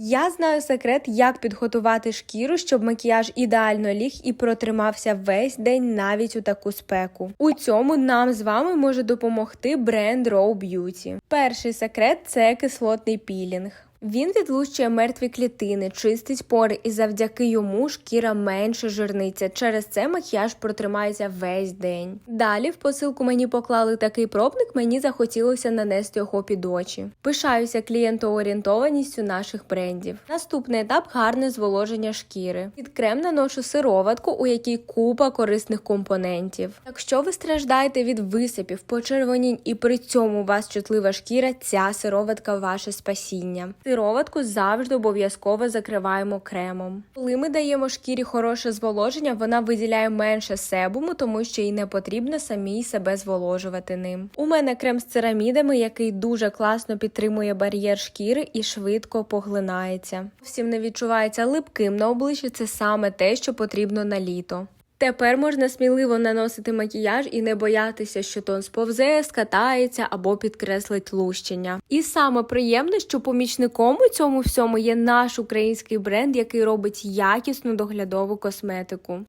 Я знаю секрет, як підготувати шкіру, щоб макіяж ідеально ліг і протримався весь день навіть у таку спеку. У цьому нам з вами може допомогти бренд Raw Beauty. Перший секрет це кислотний пілінг. Він відлущує мертві клітини, чистить пори, і завдяки йому шкіра менше жирниться. Через це макіяж протримається весь день. Далі в посилку мені поклали такий пробник, мені захотілося нанести його під очі. Пишаюся клієнтоорієнтованістю наших брендів. Наступний етап гарне зволоження шкіри. Під крем наношу сироватку, у якій купа корисних компонентів. Якщо ви страждаєте від висипів, почервонінь і при цьому у вас чутлива шкіра, ця сироватка ваше спасіння. Сироватку завжди обов'язково закриваємо кремом. Коли ми даємо шкірі хороше зволоження, вона виділяє менше себуму, тому що їй не потрібно самій себе зволожувати ним. У мене крем з церамідами, який дуже класно підтримує бар'єр шкіри і швидко поглинається. Всім не відчувається липким на обличчі. Це саме те, що потрібно на літо. Тепер можна сміливо наносити макіяж і не боятися, що тон сповзе, скатається або підкреслить лущення. І саме приємне, що помічником у цьому всьому є наш український бренд, який робить якісну доглядову косметику.